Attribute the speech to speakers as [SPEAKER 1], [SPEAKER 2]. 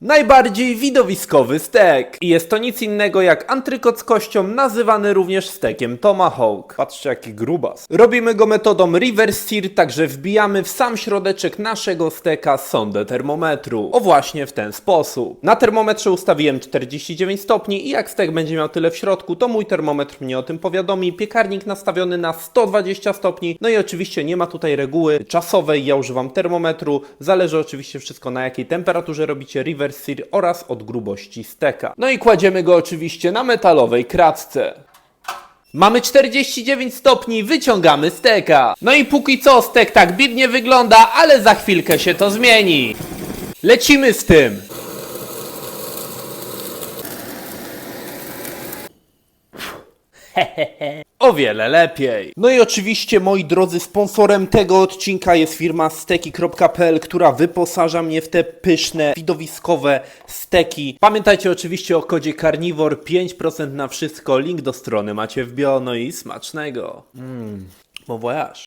[SPEAKER 1] Najbardziej widowiskowy stek. I jest to nic innego jak antrykot z kością, nazywany również stekiem Tomahawk. Patrzcie jaki grubas. Robimy go metodą reverse sear, także wbijamy w sam środeczek naszego steka sondę termometru. O właśnie w ten sposób. Na termometrze ustawiłem 49 stopni i jak stek będzie miał tyle w środku, to mój termometr mnie o tym powiadomi. Piekarnik nastawiony na 120 stopni. No i oczywiście nie ma tutaj reguły czasowej, ja używam termometru. Zależy oczywiście wszystko na jakiej temperaturze robicie reverse oraz od grubości steka. No i kładziemy go oczywiście na metalowej kratce. Mamy 49 stopni, wyciągamy steka. No i póki co stek tak biednie wygląda, ale za chwilkę się to zmieni. Lecimy z tym. O wiele lepiej. No i oczywiście, moi drodzy, sponsorem tego odcinka jest firma steki.pl, która wyposaża mnie w te pyszne, widowiskowe steki. Pamiętajcie oczywiście o kodzie Carnivore 5% na wszystko. Link do strony macie w bio, no i smacznego. Mmm, bon voyage.